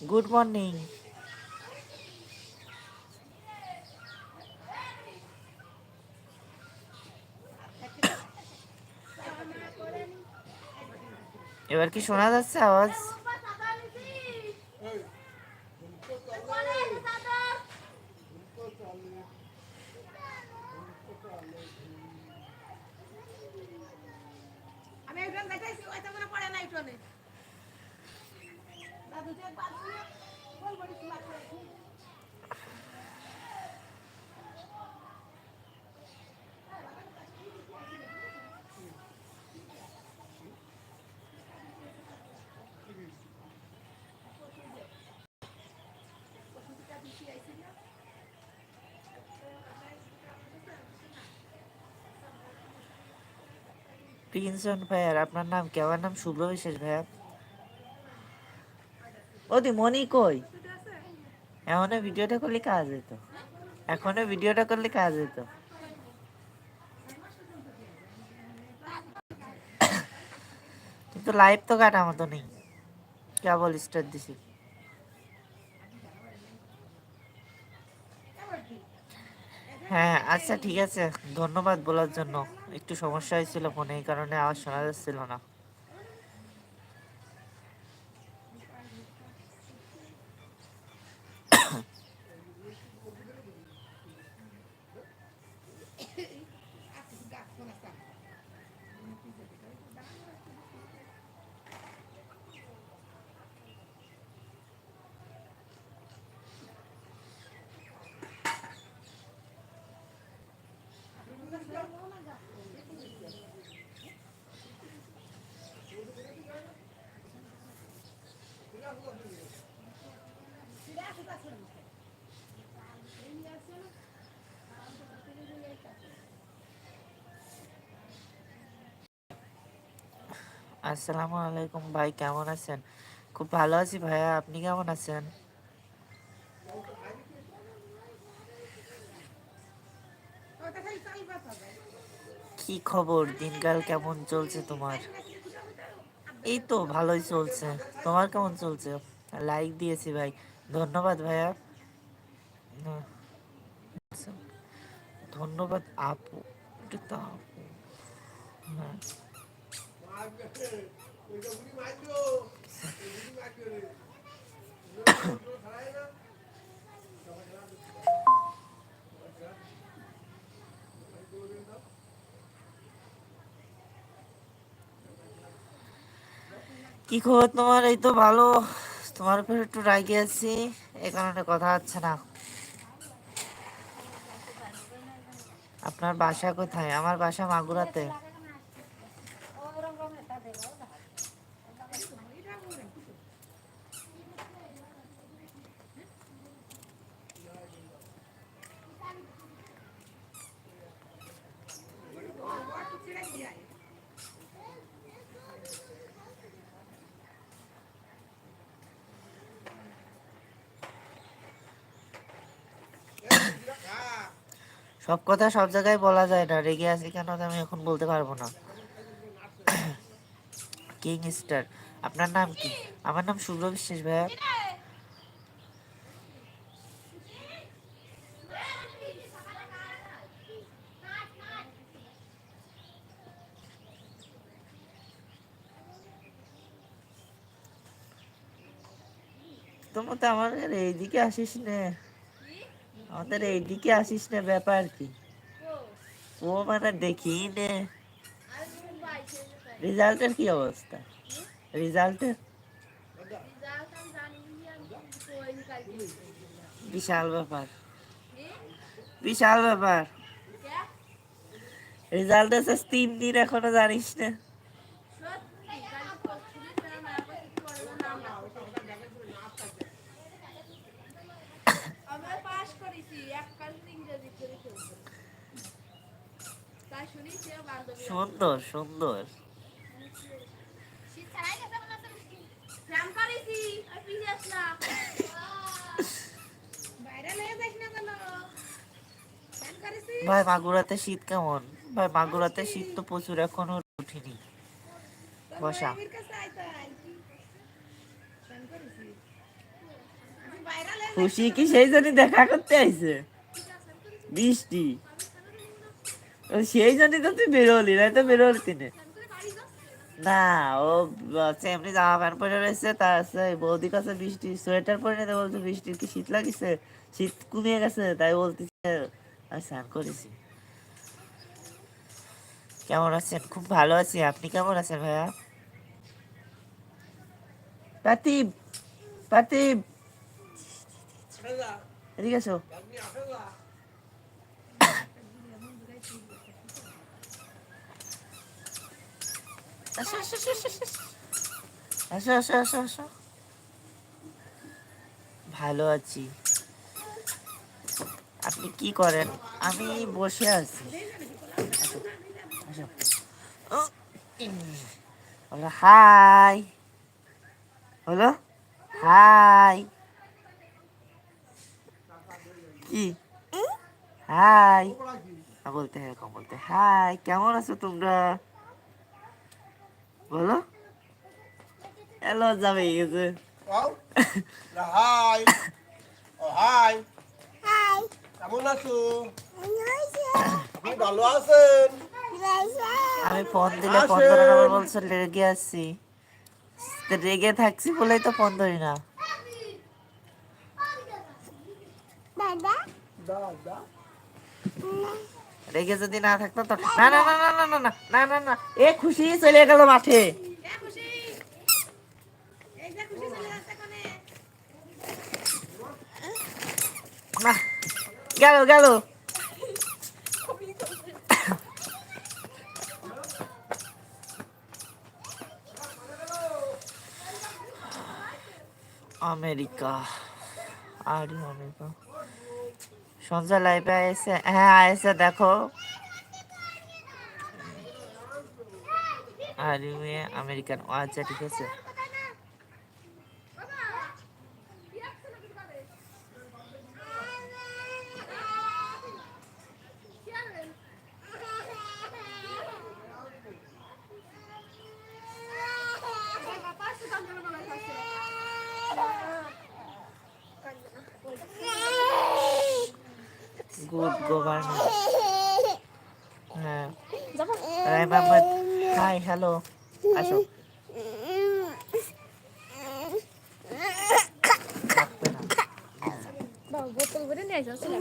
Good morning এবার কি শোনা যাচ্ছে আওয়াজ আমি একজন দেখাইছি ওই তো মনে পড়ে না উঠোনে দাদু যে বাদ দিয়ে বল বলি কি মাছ করেছি প্রিন্সন ভাইয়ার, আপনার নাম কি? আমার নাম শুভ্র বিশেষ ভাইয়া। ওদি মনি কই? এখনও ভিডিওটা করলে কাজ হইতো। এখনও ভিডিওটা করলে কাজ হইতো। কিন্তু লাইভ তো কাটা মতো নেই। কেবল স্টার দিছি। হ্যাঁ আচ্ছা ঠিক আছে। ধন্যবাদ বলার জন্য। একটু সমস্যা হয়েছিল ফোনে, এই কারণে আওয়াজ শোনা যাচ্ছিল না। আসসালামু আলাইকুম ভাই, কেমন আছেন? খুব ভালো আছি ভাইয়া, আপনি কেমন আছেন? কি খবর? দিনকাল কেমন চলছে তোমার? এই তো ভালোই চলছে। তোমার কেমন চলছে? লাইক দিয়েছি ভাই। ধন্যবাদ ভাইয়া। ধন্যবাদ আপু। এটা তো আপু। হ্যাঁ। কি খবর তোমার? এই তো ভালো। তোমার উপর একটু রাগে আছি এই কারণে কথা হচ্ছে না। আপনার বাসা কোথায়? আমার বাসা মাগুরাতে। সব কথা সব জায়গায় বলা যায় না। রেগে আছি কেন আমি এখন বলতে পারব না। কিং স্টার আপনার নাম কি? আমার নাম শুভ্র বিশ্বাস ভাইয়া। তোমার তো আমার এইদিকে আসিস না। আমাদের এইদিকে আসিস না ব্যাপার কি ও মানে দেখি নে রেজাল্টের কি অবস্থা রেজাল্টের বিশাল ব্যাপার বিশাল ব্যাপার রেজাল্ট আছে তিন দিন এখনও জানিস না আমরা পাস করেছি এক কাল ইংরেজি করে ফেলব তাই শুনি সে বান্ধবী সুন্দর সুন্দর শীত ছাড়াই গেছে মনে হচ্ছে ফ্যান করেছি আর পিছে আসলাম বাইরে লয়ে যাস না কেন ফ্যান করেছি ভাই মাগুরাতে শীত কেমন? ভাই মাগুরাতে শীত তো প্রচুর, এখনও উঠিনি। বসা। খুশি কি সেই জন্য দেখা করতে আইছে? বৃষ্টি। সেই জন্য তো তুই বেরোলি না তো বেরোলি তিনি। না, ও হচ্ছে এমনি জামা প্যান্ট পরে রয়েছে, তার বৌদির কাছে বৃষ্টি, সোয়েটার পরে নিতে বলছে বৃষ্টির কি শীত লাগিছে, শীত কমিয়ে গেছে, তাই বলতেছে আমি স্নান করেছি কেমন আছেন? খুব ভালো আছি, আপনি কেমন আছেন ভাইয়া? পাতিব পাতিব এদিকে আসো আসো আসো আসো আসো, ভালো আছি আপনি কি করেন আমি বসে আছি। হলো হাই হলো হাই কি হাই বলতে হয় বলতে হাই কেমন আছো তোমরা বলো। হ্যালো যাবে গেছে. Oh. কেমন আছো? আপনি ভালো আছেন? আমি ফোন দিলে ফোন বলছো রেগে আসছি। রেগে থাকছি বলেই তো ফোন ধরি না। দাদা? রেগে যদি না থাকতো তো না না না না না না না না না না। এ খুশি চলে গেল মাঠে। না গেল গেল। আমেরিকা আর আমেরিকা। সন্ধ্যা লাইভে এসে হ্যাঁ এসে দেখো। আর আমেরিকান আচ্ছা ঠিক আছে গুড গভর্নমেন্ট হ্যাঁ রায় মোহাম্মদ হাই হ্যালো আসো থাকবে না। বোতল করে নিয়ে আসো চলে আসো। এই যে দেখ, দেখ, দেখ। চলে আসো।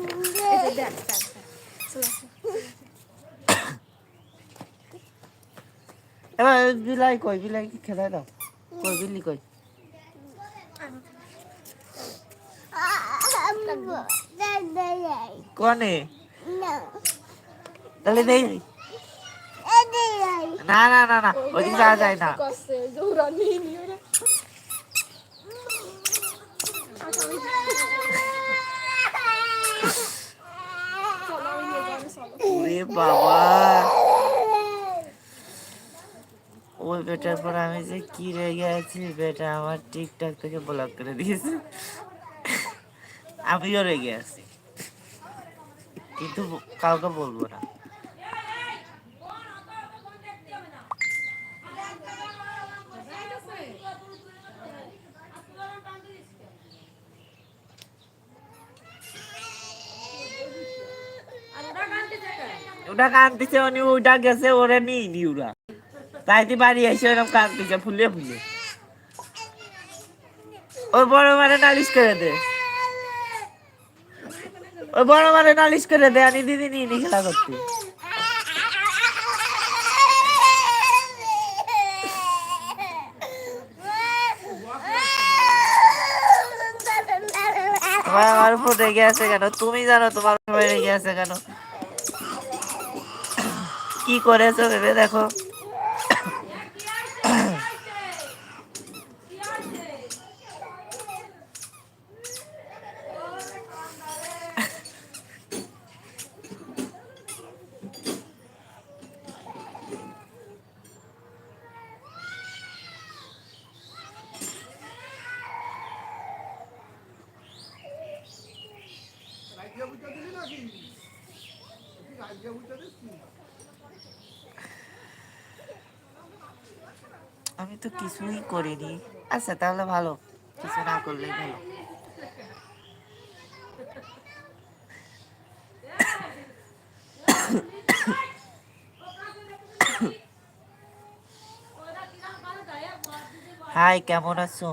এবার বিলাই কই বিলাই কি খেলায় দাও কই বিলি কই কনে তাহলে দেই না না না না ওদিকে যাওয়া যায় না কষ্টে, জোরা নিয়ে নিয়ে ওরা। আচ্ছা, আমি- চলো, আমি নিয়ে যাব, চলো। ওরে বাবা। ওই বেটার পর আমি যে কি রেগে গেছি বেটা আমার টিকটক থেকে ব্লক করে দিয়েছে। আমিও রেগে আছি। কিন্তু কাউকে বলব না। ওটা কান্দিছে উনি ওটা গেছে, ওরে নিই নি ওরা। তাইতে বাড়ি এসে ওরকম কান্দিছে ফুলে ফুলে। ওই বড় মানে নালিশ করে দে। ওই বড় মানে নালিশ করে দে আমি দিদি নিয়ে নি খেলা করতে। আমার উপর রেগে আছে কেন? তুমি জানো তোমার উপর রেগে আছে কেন? কি করেছ ভেবে দেখো আমি তো কিছুই করিনি। আচ্ছা তাহলে ভালো। কিছু না করলেই ভালো। হাই, কেমন আছো?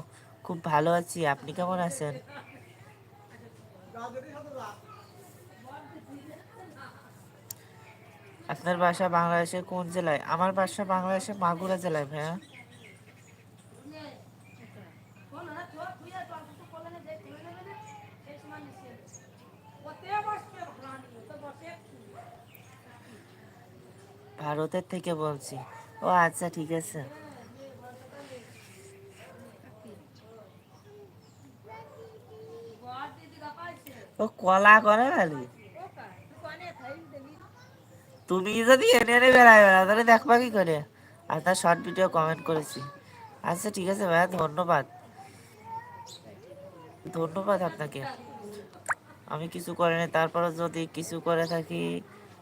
খুব ভালো আছি। আপনি কেমন আছেন? আপনার বাসা বাংলাদেশের কোন জেলায়? আমার বাসা বাংলাদেশের মাগুরা জেলায়, ভাইয়া। ভারতের থেকে বলছি। ও আচ্ছা ঠিক আছে। ও কলা করে খালি? তুমি যদি এনে এনে বেড়াবে না তাহলে দেখবা কি করে? আর তার শর্ট ভিডিও কমেন্ট করেছি। আচ্ছা ঠিক আছে ভাইয়া, ধন্যবাদ। ধন্যবাদ আপনাকে। আমি কিছু করিনি তারপরে যদি কিছু করে থাকি,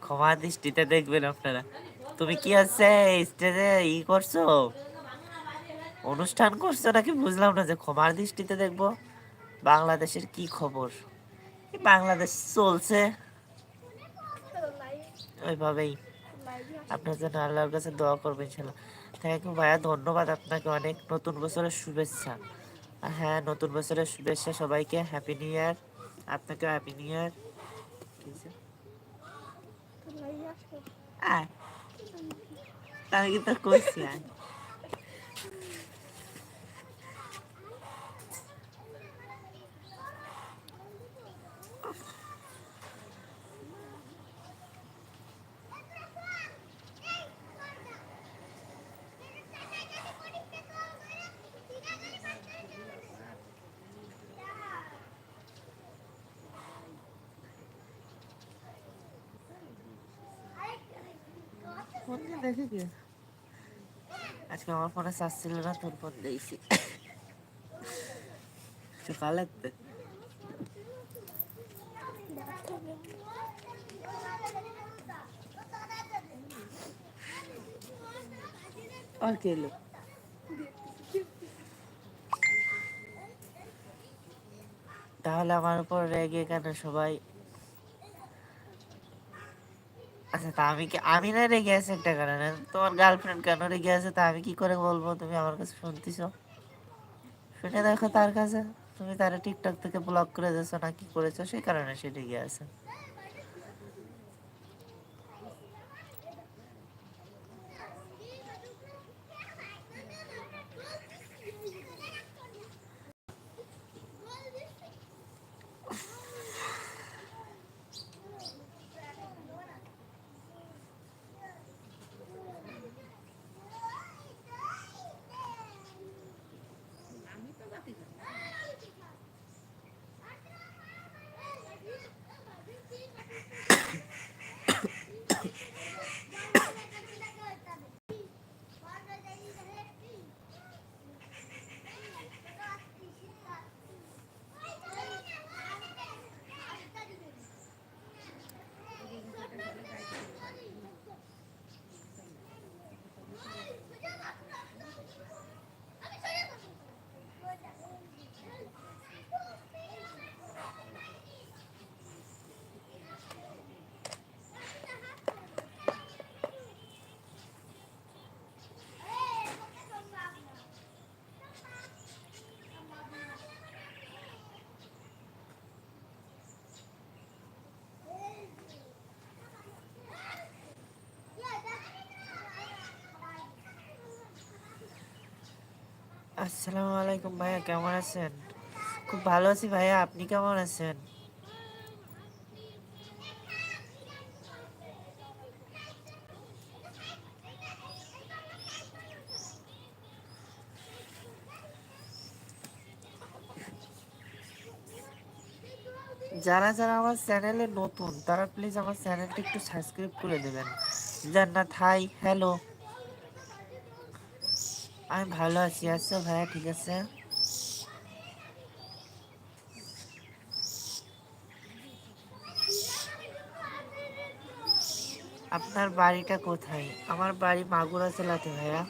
ক্ষমা দৃষ্টিতে দেখবেন আপনারা। তুমি কি আছে স্টেজে ই করছ? অনুষ্ঠান করছ নাকি? বুঝলাম না যে ক্ষমার দৃষ্টিতে দেখব। বাংলাদেশের কি খবর? বাংলাদেশ চলছে। ওইভাবেই। আপনার জন্য আল্লাহর কাছে দোয়া করবেন ইনশাল্লাহ। থ্যাংক ইউ ভাইয়া, ধন্যবাদ আপনাকে অনেক নতুন বছরের শুভেচ্ছা। হ্যাঁ নতুন বছরের শুভেচ্ছা সবাইকে। হ্যাপি নিউ ইয়ার আপনাকে হ্যাপি নিউ ইয়ার আমি কিন্তু কইছি আয় ফোন দিয়ে দেখে কি আজকে আমার ফোনে চার্জ ছিল না তোর ফোন দিয়েছি। সকালে আর কে এলো? তাহলে আমার উপর রেগে কেন সবাই? আচ্ছা তা আমি কি আমি না রেগে আছি একটা কারণে। তোমার গার্লফ্রেন্ড কেন রেগে আছে তা আমি কি করে বলব? তুমি আমার কাছে শুনতেছ? শুনে দেখো তার কাছে। তুমি তারা টিকটক থেকে ব্লক করে দিয়েছ না কি করেছ? সেই কারণে সে রেগে আছে। আসসালামু আলাইকুম ভাইয়া, কেমন আছেন? খুব ভালো আছি ভাইয়া, আপনি কেমন আছেন? যারা যারা আমার চ্যানেলে নতুন, তারা প্লিজ আমার চ্যানেলটা একটু সাবস্ক্রাইব করে দেবেন। জান্নাত হাই হ্যালো আমি ভালো আছি আচ্ছা ভাইয়া, ঠিক আছে? আপনার বাড়িটা কোথায়? আমার বাড়ি মাগুরা জেলাতে, ভাইয়া।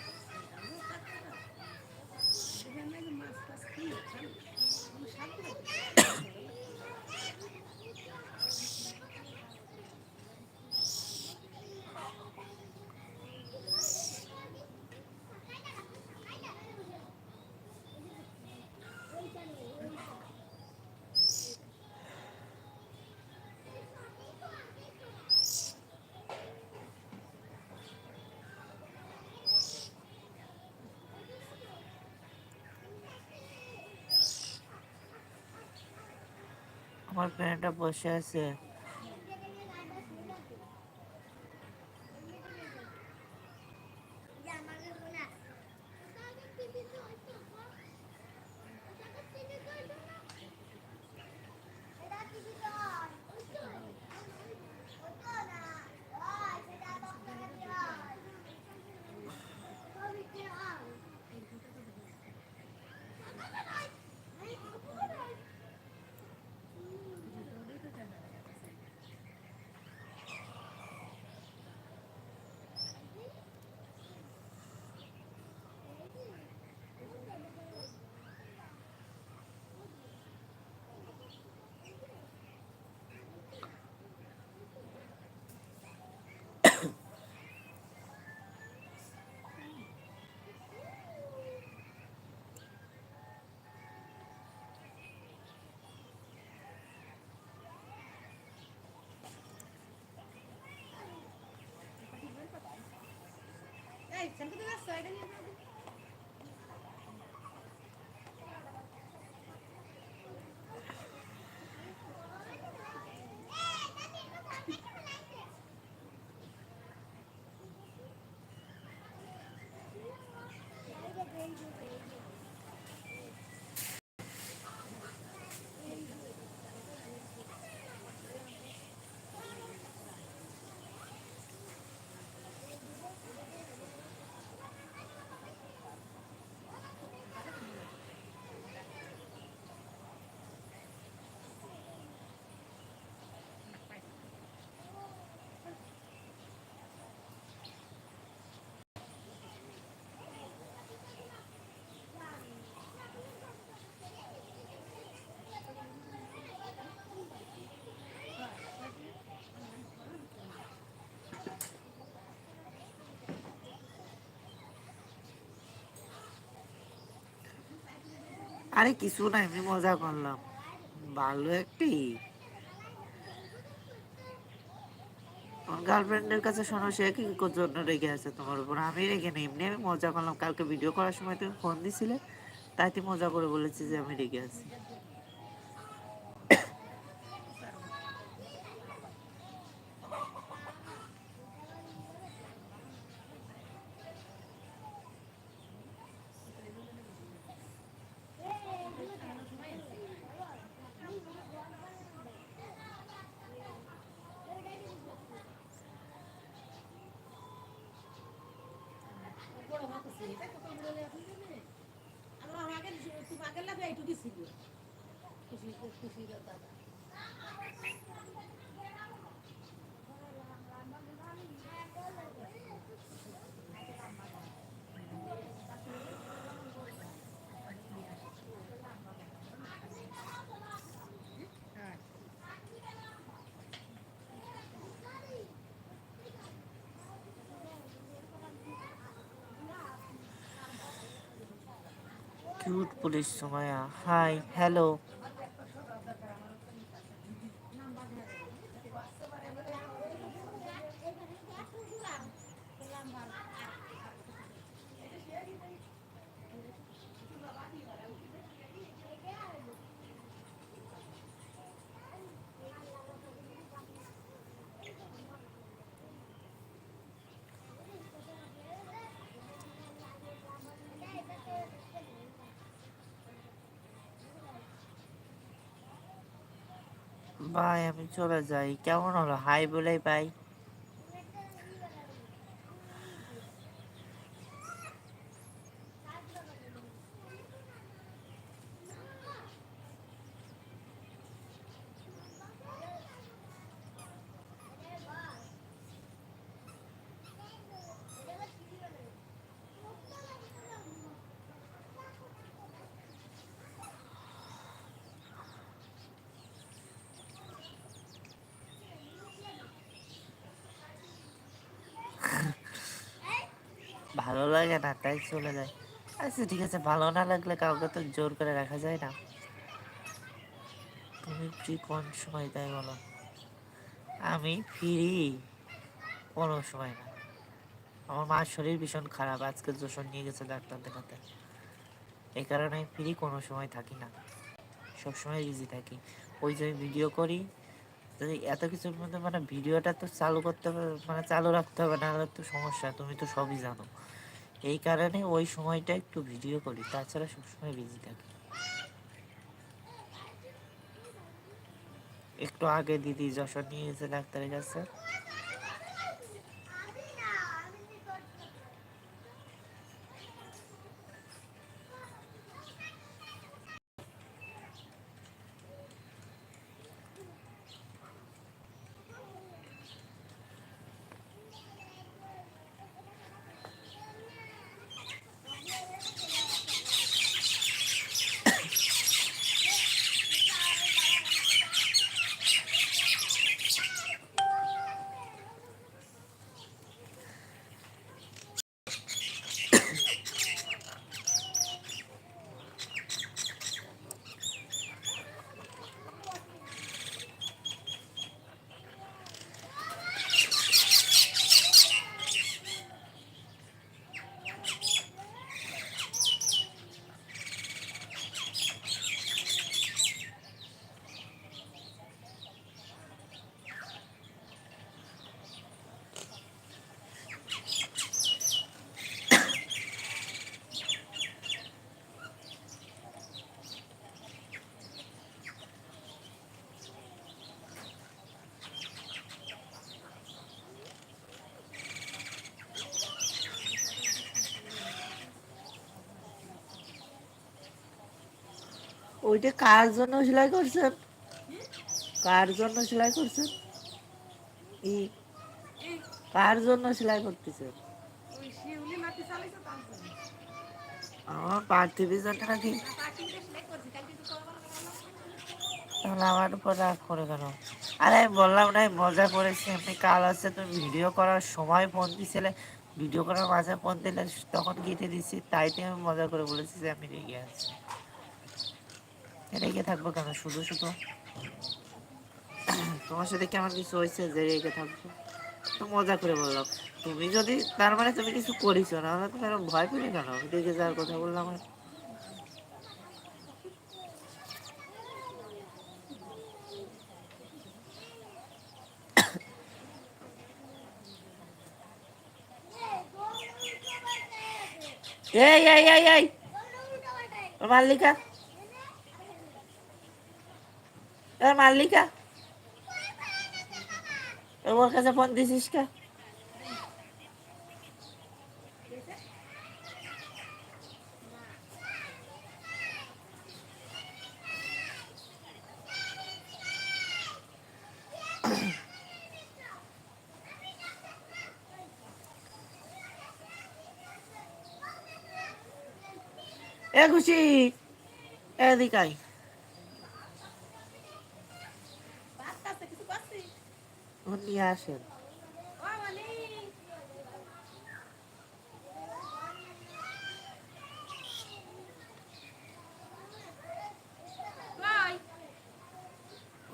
আমার ফ্রেন্ডটা বসে আছে। এই সেলফি তো ব্যস্ত এটা নিয়ে যাও। আরে, কিছু না, এমনি মজা করলাম। ভালো একটি। গার্লফ্রেন্ডের কাছে শোনো, সে কি জন্য রেগে আছে তোমার উপর? আমি রেগে নেই, এমনি আমি মজা করলাম। কালকে ভিডিও করার সময় তুমি ফোন দিছিলে, তাই তুই মজা করে বলেছি যে আমি রেগে আছি। বড় ভাবতেছি, এটা কত বড় হলে আপনি আমার আমাকে তোমাকে লাগে এইটুকু ছিল। খুশি খুশি দাদা cute police Sumaya hi hello ভাই আমি চলে যাই। কেমন হলো? হাই বলেই পাই ভালো লাগে না, তাই চলে যায়। আচ্ছা ঠিক আছে, ভালো না লাগলে কাউকে তো জোর করে রাখা যায় না। তুমি ফ্রি কোন সময় তাই বলো? আমি ফ্রি কোনো সময় না। আমার মার শরীর ভীষণ খারাপ, আজকে যশোর নিয়ে গেছে ডাক্তার দেখাতে। এই কারণে আমি ফ্রি, কোনো সময় থাকি না। সবসময় বিজি থাকি। ওই যে ভিডিও করি, যদি এত কিছুর মধ্যে মানে ভিডিওটা তো চালু করতে হবে মানে চালু রাখতে হবে না হলে তো সমস্যা, তুমি তো সবই জানো। এই কারণে ওই সময়টা একটু ভিডিও করি, তাছাড়া সবসময় বিজি থাকি। একটু আগে দিদি যশোর নিয়ে গেছে ডাক্তারের কাছে। ওইটা কার জন্য সেলাই করছেন? কার জন্য সেলাই করছেন? ই কার জন্য সেলাই করতেছেন? আমার জন্য নাকি? তাহলে আমার উপর রাগ করে কেন? আরে বললাম না মজা করেছি কাল আছে তুমি ভিডিও করার সময় ফোন দিছিলে ভিডিও করার মাঝে ফোন দিলে তখন কেটে দিচ্ছি তাইতে আমি মজা করে বলেছি যে আমি রেগে আছি। রেগে থাকব কেন? শুধু শুধু। তোমার সাথে কি আমার কিছু হয়েছে যে রেগে থাকব? তো মজা করে বললাম, তুমি যদি, তার মানে তুমি কিছু না এরকম ভয় পেলে কেন? রেগে যাওয়ার কথা বললাম এই এই এই এই! মাল্লিকা এ মাল্লিকা এ ওর কাছে ফোন দিছিস কে এ খুশি এদিকে আয়। বাচ্চা আছে কিছু করছি ও নিয়ে আসেন।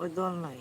ওই দল নাই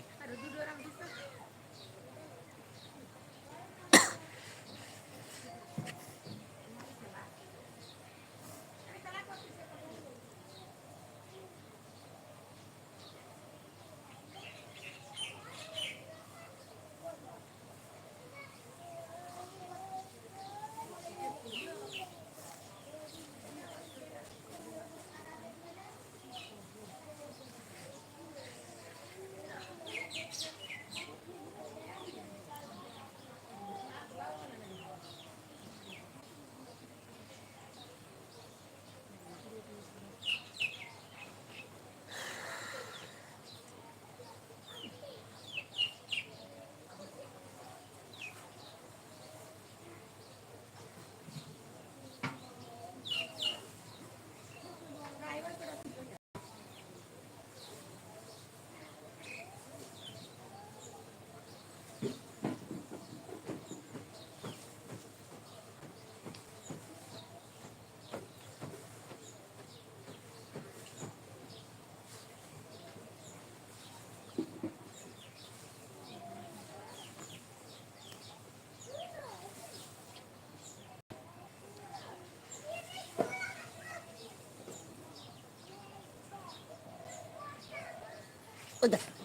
おだ。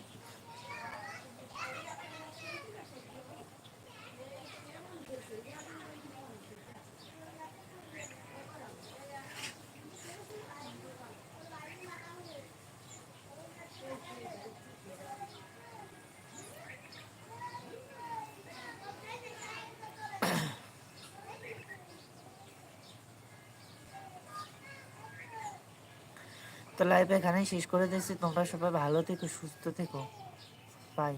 তো লাইফ এখানেই শেষ করে দিচ্ছি তোমরা সবাই ভালো থেকো সুস্থ থেকো। বাই